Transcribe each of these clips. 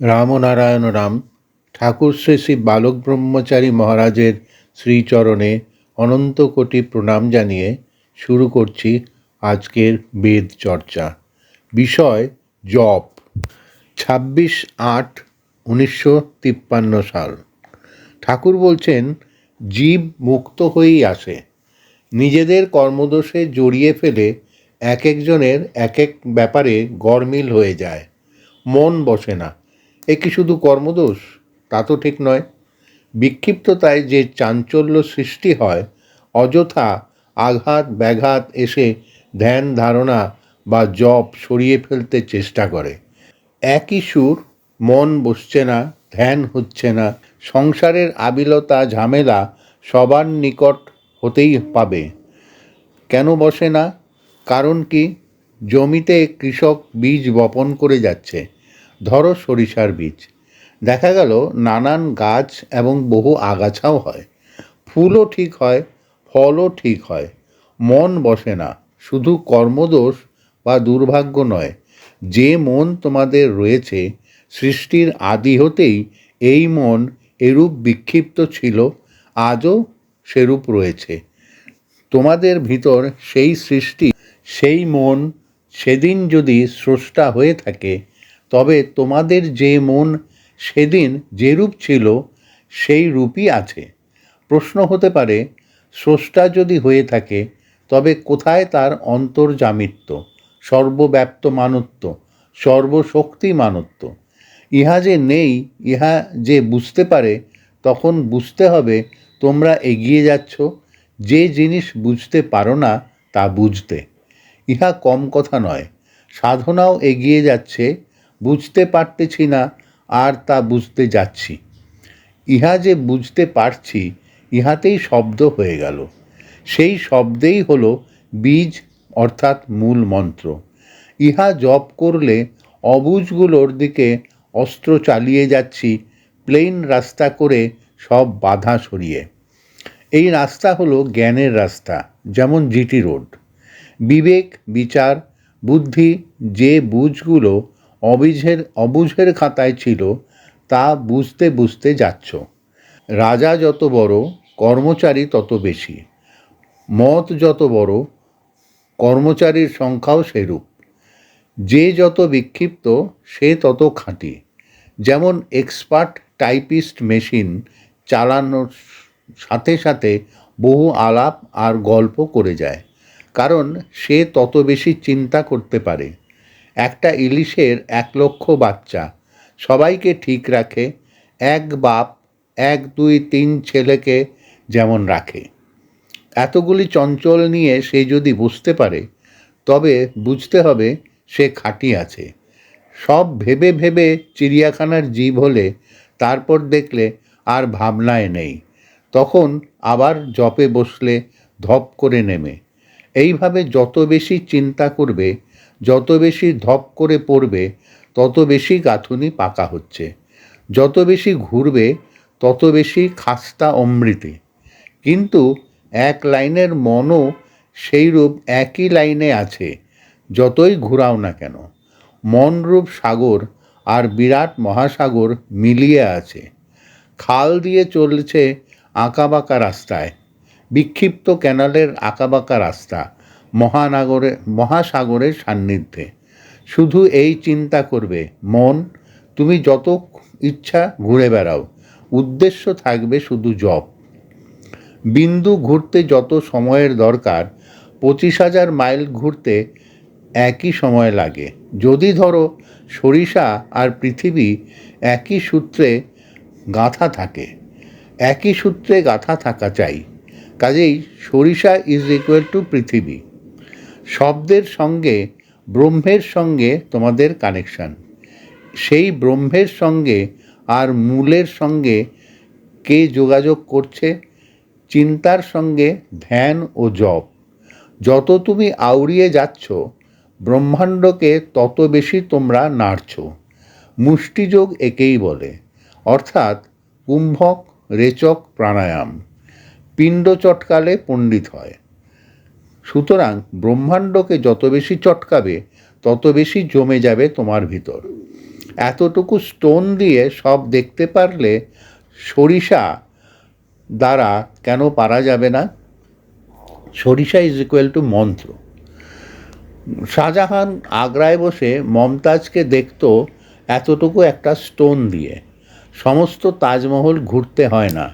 রামনারায়ণ রাম, ঠাকুর শ্রী শ্রী বালক ব্রহ্মচারী মহারাজের শ্রীচরণে অনন্ত কোটি প্রণাম জানিয়ে শুরু করছি আজকের বেদ চর্চা বিষয়, জপ। ছাব্বিশ আট উনিশশো তিপ্পান্ন সাল। ঠাকুর বলছেন, জীব মুক্ত হয়েই আসে। নিজেদের কর্মদোষে জড়িয়ে ফেলে এক একজনের এক এক ব্যাপারে গরমিল হয়ে যায়। মন বসে না। এ কি শুধু কর্মদোষ? তা তো ঠিক নয়। বিক্ষিপ্ততায় যে চাঞ্চল্য সৃষ্টি হয়, অযথা আঘাত, ব্যাঘাত এসে ধ্যান, ধারণা বা জপ সরিয়ে ফেলতে চেষ্টা করে। একই সুর, মন বসছে না, ধ্যান হচ্ছে না, সংসারের আবিলতা, ঝামেলা সবার নিকট হতেই পাবে। কেন বসে না? কারণ কি? জমিতে কৃষক বীজ বপন করে যাচ্ছে। ধরো সরিষার বীজ। দেখা গেল নানান গাছ এবং বহু আগাছাও হয়। ফুলও ঠিক হয়, ফলও ঠিক হয়। মন বসে না, শুধু কর্মদোষ বা দুর্ভাগ্য নয়। যে মন তোমাদের রয়েছে, সৃষ্টির আদি হতেই এই মন এরূপ বিক্ষিপ্ত ছিল, আজও সেরূপ রয়েছে। তোমাদের ভিতর সেই সৃষ্টি, সেই মন সেদিন যদি স্রষ্টা হয়ে থাকে তবে তোমাদের যে মন সেদিন যেরূপ ছিল, সেই রূপই আছে। প্রশ্ন হতে পারে, স্রষ্টা যদি হয়ে থাকে, তবে কোথায় তার অন্তর্জামিত্ব, সর্বব্যাপ্ত মানত্ব সর্বশক্তি মানত্ব ইহা যে নেই, ইহা যে বুঝতে পারে, তখন বুঝতে হবে তোমরা এগিয়ে যাচ্ছ, যে জিনিস বুঝতে পারো না, তা বুঝতে। ইহা কম কথা নয়, সাধনাও এগিয়ে যাচ্ছে বুঝতে পারতেছি না, আর তা বুঝতে যাচ্ছি। ইহা যে বুঝতে পারছি, ইহাতেই শব্দ হয়ে গেল। সেই শব্দেই হল বীজ, অর্থাৎ মূল মন্ত্র। ইহা জপ করলে অবুজগুলোর দিকে অস্ত্র চালিয়ে যাচ্ছি, প্লেন রাস্তা করে সব বাধা সরিয়ে। এই রাস্তা হলো জ্ঞানের রাস্তা, যেমন জিটি রোড। বিবেক, বিচার, বুদ্ধি, যে বুঝগুলো অবিঝের, অবুঝের খাতায় ছিল, তা বুঝতে বুঝতে যাচ্ছ। রাজা যত বড়, কর্মচারী তত বেশি। মত যত বড়, কর্মচারীর সংখ্যাও সেরূপ। যে যত বিক্ষিপ্ত, সে তত খাঁটি। যেমন এক্সপার্ট টাইপিস্ট মেশিন চালানোর সাথে সাথে বহু আলাপ আর গল্প করে যায়। কারণ সে তত বেশি চিন্তা করতে পারে। একটা ইলিশের এক লক্ষ বাচ্চা। সবাইকে ঠিক রাখে, এক বাপ, এক, দুই, তিন ছেলেকে যেমন রাখে। এতগুলি চঞ্চল নিয়ে সে যদি বুঝতে পারে, তবে বুঝতে হবে সে খাঁটি আছে। সব ভেবে ভেবে চিড়িয়াখানার জীব হলে তারপর দেখলে আর ভাবনায় নেই। তখন আবার জপে বসলে ধপ করে নেমে। এইভাবে যত বেশি চিন্তা করবে যত বেশি ধপ করে পড়বে, তত বেশি গাঁথুনি পাকা হচ্ছে। যত বেশি ঘুরবে, তত বেশি খাস্তা অমৃতে। কিন্তু এক লাইনের মনও সেইরূপ একই লাইনে আছে, যতই ঘুরাও না কেন। মনরূপ সাগর আর বিরাট মহাসাগর মিলিয়ে আছে। খাল দিয়ে চলছে আঁকাবাঁকা রাস্তায়, বিক্ষিপ্ত ক্যানালের আঁকাবাঁকা রাস্তা মহানগরে, মহাসাগরের সান্নিধ্যে। শুধু এই চিন্তা করবে, মন, তুমি যত ইচ্ছা ঘুরে বেড়াও। উদ্দেশ্য থাকবে শুধু জপ। বিন্দু ঘুরতে যত সময়ের দরকার, পঁচিশ হাজার মাইল ঘুরতে একই সময় লাগে। যদি ধরো, সরিষা আর পৃথিবী একই সূত্রে গাঁথা থাকে, একই সূত্রে গাঁথা থাকা চাই। কাজেই সরিষা ইজ ইকুয়াল টু পৃথিবী। শব্দের সঙ্গে, ব্রহ্মের সঙ্গে তোমাদের কানেকশন সেই ব্রহ্মের সঙ্গে আর মূলের সঙ্গে কে যোগাযোগ করছে? চিন্তার সঙ্গে ধ্যান ও জপ। যত তুমি আউড়িয়ে যাচ্ছ, ব্রহ্মাণ্ডকে তত বেশি তোমরা নাড়ছ। মুষ্টিযোগ একেই বলে। অর্থাৎ কুম্ভক, রেচক, প্রাণায়াম। পিণ্ড চটকালে পণ্ডিত হয়। সুতরাং ব্রহ্মাণ্ডকে যত বেশি চটকাবে, তত বেশি জমে যাবে তোমার ভিতর। এতটুকু স্টোন দিয়ে সব দেখতে পারলে সরিষা দ্বারা কেন পারা যাবে না? সরিষা ইজ ইকুয়াল টু মন্ত্র। শাহজাহান আগ্রায় বসে মমতাজকে দেখত এতটুকু একটা স্টোন দিয়ে। সমস্ত তাজমহল ঘুরতে হয় না,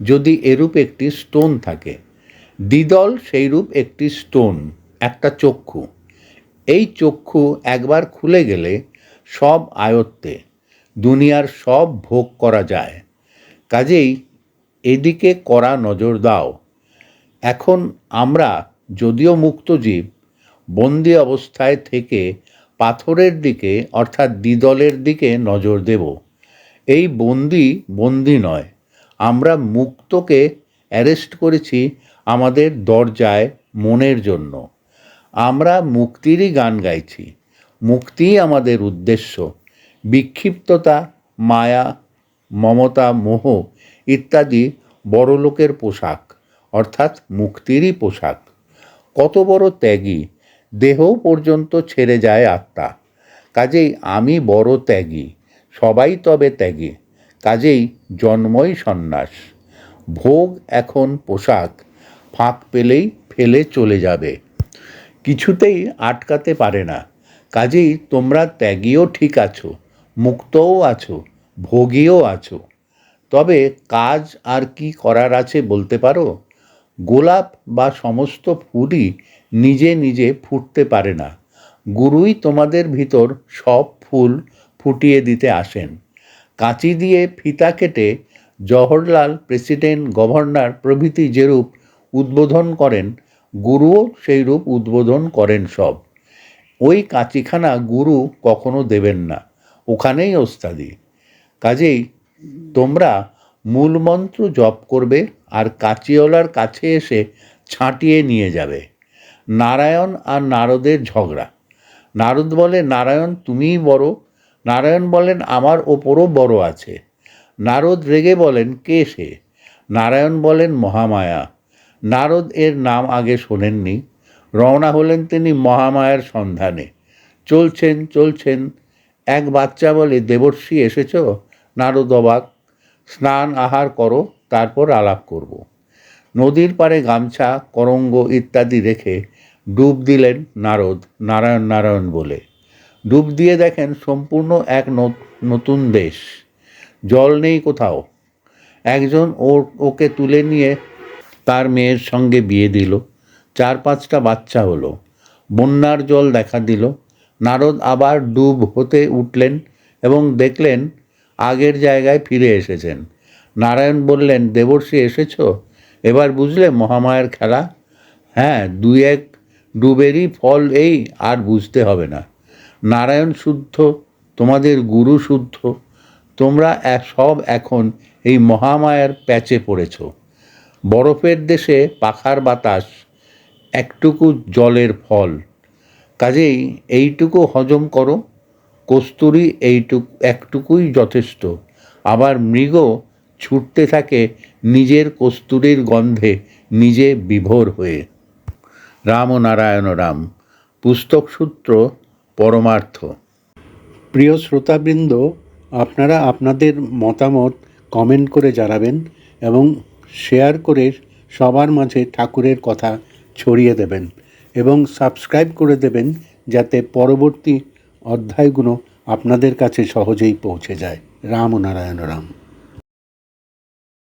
যদি এরূপ একটি স্টোন থাকে। দ্বিদল সেইরূপ একটি স্টোন একটা চক্ষু। এই চক্ষু একবার খুলে গেলে সব আয়ত্তে, দুনিয়ার সব ভোগ করা যায়। কাজেই এদিকে করা নজর দাও। এখন আমরা যদিও মুক্ত জীব, বন্দি অবস্থায় থেকে পাথরের দিকে, অর্থাৎ দ্বিদলের দিকে নজর দেব। এই বন্দি বন্দি নয়, আমরা মুক্তকে অ্যারেস্ট করেছি আমাদের দরজায় মনের জন্য। আমরা মুক্তিরই গান গাইছি। মুক্তিই আমাদের উদ্দেশ্য। বিক্ষিপ্ততা, মায়া, মমতা, মোহ ইত্যাদি বড়লোকের পোশাক, অর্থাৎ মুক্তিরই পোশাক। কত বড় ত্যাগী, দেহ পর্যন্ত ছেড়ে যায় আত্মা। কাজেই আমি বড় ত্যাগী, সবাই তবে ত্যাগী। কাজেই জন্মই সন্ন্যাস। ভোগ এখন পোশাক। ফাঁক পেলেই ফেলে চলে যাবে। কিছুতেই আটকাতে পারে না। কাজেই তোমরা ত্যাগীও ঠিক আছো, মুক্তও আছো, ভোগীও আছো। তবে কাজ আর কি করার আছে বলতে পারো? গোলাপ বা সমস্ত ফুলই নিজে নিজে ফুটতে পারে না। গুরুই তোমাদের ভিতর সব ফুল ফুটিয়ে দিতে আসেন। কাঁচি দিয়ে ফিতা কেটে জওহরলাল প্রেসিডেন্ট গভর্নর প্রভৃতি যেরূপ উদ্বোধন করেন, গুরুও সেই রূপ উদ্বোধন করেন সব। ওই কাঁচিখানা গুরু কখনো দেবেন না। ওখানেই ওস্তাদি। কাজেই তোমরা মূলমন্ত্র জপ করবে আর কাঁচিওয়ালার কাছে এসে ছাঁটিয়ে নিয়ে যাবে। নারায়ণ আর নারদের ঝগড়া। নারদ বলে, নারায়ণ, তুমিই বড়। নারায়ণ বলেন, আমার ওপরও বড় আছে। নারদ রেগে বলেন, কে সে? নারায়ণ বলেন, মহামায়া। নারদ এর নাম আগে শোনেননি। রওনা হলেন তিনি মহামায়ার সন্ধানে। চলছেন চলছেন। এক বাচ্চা বলে, দেবর্ষি, এসেছ? নারদ অবাক। স্নান, আহার করো, তারপর আলাপ করব। নদীর পাড়ে গামছা, করঙ্গ ইত্যাদি রেখে ডুব দিলেন নারদ, নারায়ণ নারায়ণ বলে। ডুব দিয়ে দেখেন সম্পূর্ণ এক নতুন দেশ। জল নেই কোথাও। একজন ওর ওকে তুলে নিয়ে তার মেয়ের সঙ্গে বিয়ে দিল। চার পাঁচটা বাচ্চা হলো। বন্যার জল দেখা দিল। নারদ আবার ডুব হতে উঠলেন এবং দেখলেন আগের জায়গায় ফিরে এসেছেন। নারায়ণ বললেন, দেবর্ষি এসেছ? এবার বুঝলে মহামায়ার খেলা? হ্যাঁ দুই এক ডুবেরই ফল এই, আর বুঝতে হবে না। নারায়ণ শুদ্ধ, তোমাদের গুরু শুদ্ধ। তোমরা সব এখন এই মহামায়ার প্যাচে পড়েছ। বরফের দেশে পাখার বাতাস একটুকু জলের ফল। কাজেই এইটুকু হজম করো, কস্তুরি এইটুকু, একটুকুই যথেষ্ট। আবার মৃগ ছুটতে থাকে নিজের কস্তুরীর গন্ধে, নিজে বিভোর হয়ে। রাম ও নারায়ণ রাম, পুস্তক সূত্র, পরমার্থ। প্রিয় শ্রোতাবৃন্দ, আপনারা আপনাদের মতামত কমেন্ট করে জানাবেন এবং শেয়ার করে সবার মাঝে ঠাকুরের কথা ছড়িয়ে দেবেন এবং সাবস্ক্রাইব করে দেবেন যাতে পরবর্তী অধ্যায়গুলো আপনাদের কাছে সহজেই পৌঁছে যায়। রাম নারায়ণ রাম।